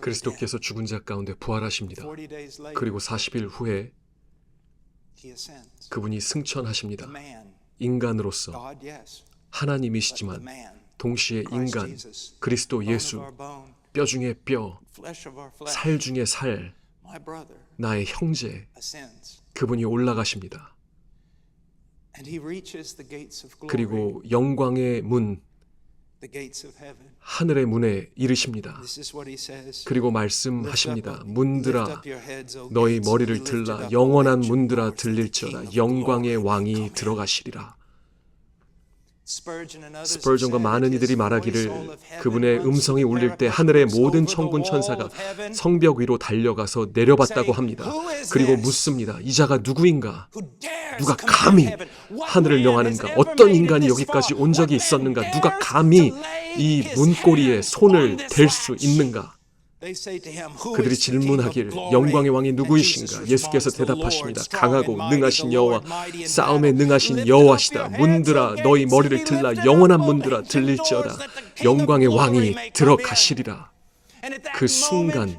그리스도께서 죽은 자 가운데 부활하십니다. 40 days later, 그리고 40일 후에 he ascends. 그분이 승천하십니다. 인간으로서 하나님이시지만 동시에 인간, Jesus, 그리스도 예수, our bone, 뼈 중에 뼈, flesh of our flesh, 살 중에 살, my brother 나의 형제, ascends. 그분이 올라가십니다. And he reaches the gates of glory, 그리고 영광의 문, 하늘의 문에 이르십니다. 그리고 말씀하십니다. 문들아, 너희 머리를 들라 영원한 문들아 들릴지어다 영광의 왕이. 들어가시리라. 스펄전과 많은 이들이 말하기를 그분의 음성이 울릴 때 하늘의 모든 천군 wall 천사가 성벽 위로 달려가서 내려봤다고 합니다. "Who is 그리고? 묻습니다. 이 자가 누구인가? 누가 감히 하늘을 명하는가? 어떤 인간이 여기까지? 온 적이 있었는가? 누가 감히 이 문고리에 손을 댈 수? 있는가? They say to him, "Who 그들이 질문하길 glory?" 영광의 왕이 누구이신가? 예수께서 responds, "The Lord, 대답하십니다. 강하고 능하신 여호와, 싸움에. 능하신 여호와시다. 문들아, 너희 머리를 들라 영원한 문들아 들릴지어다. 영광의 왕이 may come in." 들어가시리라. 그 순간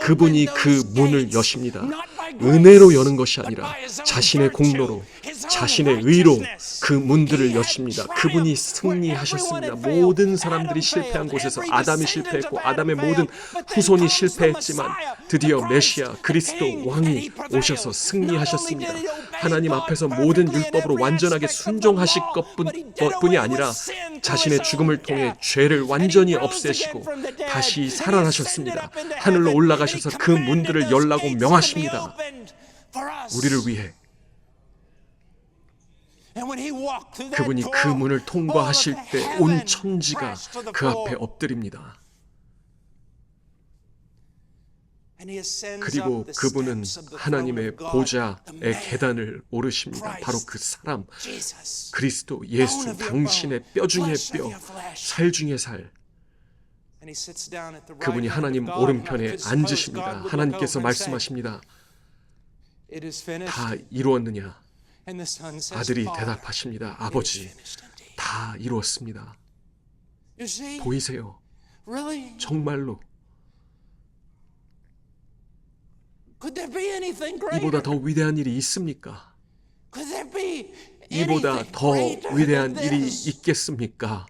그분이 그 문을 여십니다. 은혜로 여는 것이 아니라 자신의 공로로 자신의 의로. 그 문들을 여십니다. 그분이 승리하셨습니다. 모든 사람들이 실패한. 곳에서 아담이 실패했고 아담의. 모든 후손이 실패했지만 드디어 메시아 그리스도 왕이. 오셔서 승리하셨습니다. 하나님 앞에서 모든 율법으로 완전하게 순종하실 것뿐이 아니라 자신의 죽음을 통해. 죄를 완전히 없애시고. 다시 살아나셨습니다. 하늘로. 올라가셔서 그 문들을 열라고 명하십니다. 우리를 위해 그분이 그 문을 통과하실 때 온 천지가 그 앞에. 엎드립니다. 그리고 그분은 하나님의 보좌의 계단을 오르십니다. 바로 그 사람. 그리스도 예수 당신의 뼈 of 뼈. 살 중의 살. 그분이 하나님 오른편에 앉으십니다. 하나님께서 말씀하십니다. 다 이루었느냐? 아들이 대답하십니다. 아버지. 다 이루었습니다. 보이세요? 정말로 이보다 더 위대한 일이 있습니까? Could there be 이보다 anything 더 greater 위대한 일이? 있겠습니까?